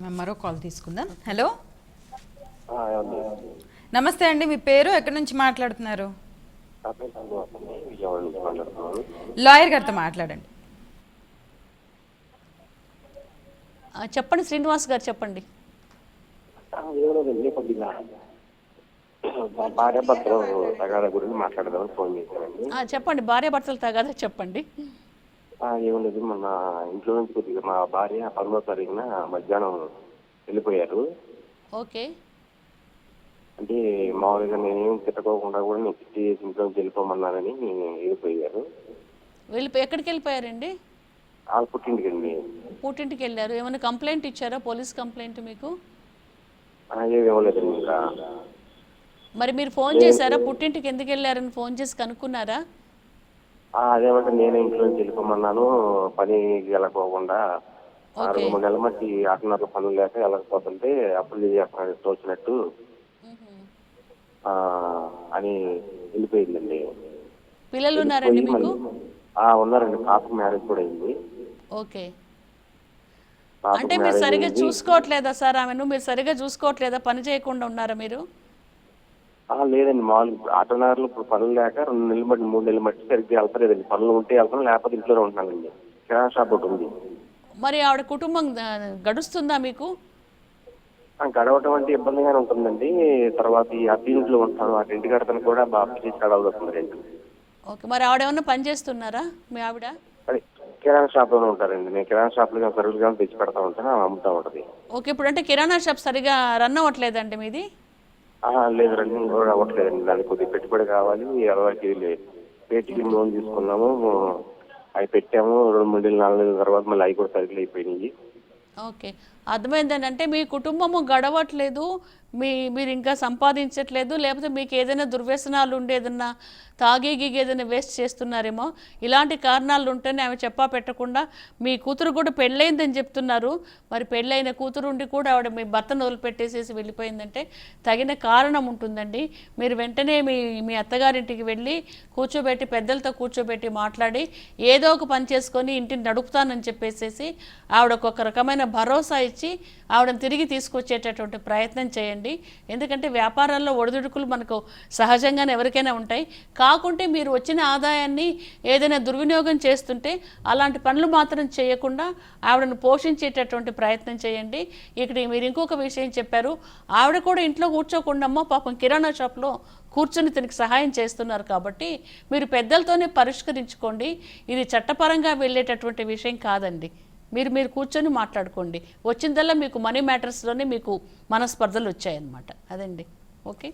మేము మరో కాల్ తీసుకుందాం. హలో. నమస్తే అండి మీ పేరు? ఎక్కడి నుంచి మాట్లాడుతున్నారు? లాయర్ గారితో మాట్లాడండి. చెప్పండి శ్రీనివాస్ గారు చెప్పండి. ఆ, ఏమన్నదండి కొద్దిగా భా- భార్య భర్తలు తగాద గురించి మాట్లాడదామని ఫోన్ చేశానండి చెప్పండి భార్య భర్తలు తగాదా చెప్పండి. ఆ, ఏమున్నది మన ఇంట్లో నుంచి కొద్దిగా మా భార్య పదమూడో తారీఖున మధ్యాహ్నం వెళ్ళిపోయారు. ఓకే. అంటే మామూలుగా నేనేం తిట్టుకోకుండా కూడా నేను తిట్టి ఇంట్లో నుంచి వెళ్ళిపోమన్నానని వెళ్ళిపోయారు. వెళ్ళి ఎక్కడికి వెళ్ళిపోయారండి? వాళ్ళ పుట్టింటికండి పుట్టింటికి వెళ్ళారు. ఏమైనా కంప్లైంట్ ఇచ్చారా? పోలీస్ కంప్లైంట్ మీకు? ఆ, ఏమి ఇవ్వలేదండి ఇంకా. మరి మీరు ఫోన్ చేశారా? పుట్టింటికి ఎందుకు వెళ్ళారని ఫోన్ చేసి కనుక్కున్నారా? అదేమంటే నేనే ఇంట్లో నుంచి వెళ్ళిపోమన్నాను పనికి వెళ్ళకోకుండా ఆ రెండు మూడు నెలల మట్టి ఆటన్నర పనులు లేక వెళ్ళకపోతుంటే అప్పులు చేస్తున్నాడు తోచినట్టు. అని వెళ్ళిపోయిందండి. పిల్లలు ఉన్నారండి మీకు? ఉన్నారండి. పాప మ్యారేజ్ కూడా అయింది. ఓకే. అంటే మీరు సరిగా చూసుకోవట్లేదా సార్ ఆమెను? మీరు సరిగా చూసుకోవట్లేదా? పని చేయకుండా ఉన్నారా మీరు? లేదండి. మామూలు ఆటోనగర్లో ఇప్పుడు పనులు లేక రెండు నెలలు మట్టి మూడు నెలలు మట్టి సరిగ్గా వెళ్తలేదండి. పనులు ఉంటే వెళ్తాను లేకపోతే ఇంట్లోనే ఉంటున్నానండి. కిరాణా షాప్ ఒకటి ఉంది. మరి ఆవిడ కుటుంబం ఆ, గడుస్తుందా మీకు? ఆ, గడవటం అంటే ఇబ్బందిగానే ఉంటుందండి. తర్వాత ఈ అద్దె ఇంట్లో ఉంటాను అటు ఇంటి కడతాను కూడా బాగా చేసి గడవలుతుంది రెంట్. ఓకే. మరి ఆవిడ ఏమన్నా పని చేస్తున్నారా మీ ఆవిడ? అదే కిరాణా షాప్లోనే ఉంటారండి. నేను కిరాణా షాప్లో సరుకులు కానీ తెచ్చి పెడతా ఉంటాను అమ్ముతా ఉంటది. ఓకే. ఇప్పుడు అంటే కిరాణా షాప్ సరిగా రన్ అవ్వట్లేదండి మీది? లేదు రన్నింగ్ కూడా అవ్వట్లేదండి. దానికి కొద్దిగా పెట్టుబడి కావాలి అలవాటు పేటికి లోన్ తీసుకున్నాము అవి పెట్టాము. రెండు మూడు నెలలు నాలుగు నెలల తర్వాత మళ్ళీ అవి కూడా సరిగ్గా అయిపోయినాయి. ఓకే. అర్థమైందండి అంటే మీ కుటుంబము గడవట్లేదు మీ మీరు ఇంకా సంపాదించట్లేదు లేకపోతే మీకు ఏదైనా దుర్వ్యసనాలు ఉండేదన్నా తాగి గీగి ఏదైనా వేస్ట్ చేస్తున్నారేమో ఇలాంటి కారణాలు ఉంటేనే ఆమె చెప్పా పెట్టకుండా మీ కూతురు కూడా పెళ్ళైందని చెప్తున్నారు. మరి పెళ్ళైన కూతురు ఉండి కూడా ఆవిడ మీ భర్తను వదిలిపెట్టేసేసి వెళ్ళిపోయిందంటే తగిన కారణం ఉంటుందండి మీరు వెంటనే మీ మీ అత్తగారింటికి వెళ్ళి కూర్చోబెట్టి పెద్దలతో కూర్చోబెట్టి మాట్లాడి ఏదో ఒక పని చేసుకొని ఇంటిని నడుపుతానని చెప్పేసేసి ఆవిడ ఒక రకమైన భరోసా ఇచ్చి ఆవిడని తిరిగి తీసుకొచ్చేటటువంటి ప్రయత్నం చేయండి. ఎందుకంటే వ్యాపారాల్లో ఒడిదుడుకులు మనకు సహజంగానే ఎవరికైనా ఉంటాయి. కాకుంటే మీరు వచ్చిన ఆదాయాన్ని ఏదైనా దుర్వినియోగం చేస్తుంటే అలాంటి పనులు మాత్రం చేయకుండా ఆవిడను పోషించేటటువంటి ప్రయత్నం చేయండి. ఇక్కడ మీరు ఇంకొక విషయం చెప్పారు. ఆవిడ కూడా ఇంట్లో కూర్చోకుండా పాపం కిరాణా షాప్లో కూర్చొని తనకి సహాయం చేస్తున్నారు కాబట్టి మీరు పెద్దలతోనే పరిష్కరించుకోండి. ఇది చట్టపరంగా వెళ్ళేటటువంటి విషయం కాదండి. మీరు మీరు కూర్చొని మాట్లాడుకోండి. వచ్చిందల్లా మీకు మనీ మ్యాటర్స్లోనే మీకు మనస్పర్ధలు వచ్చాయన్నమాట. అదండి. ఓకే.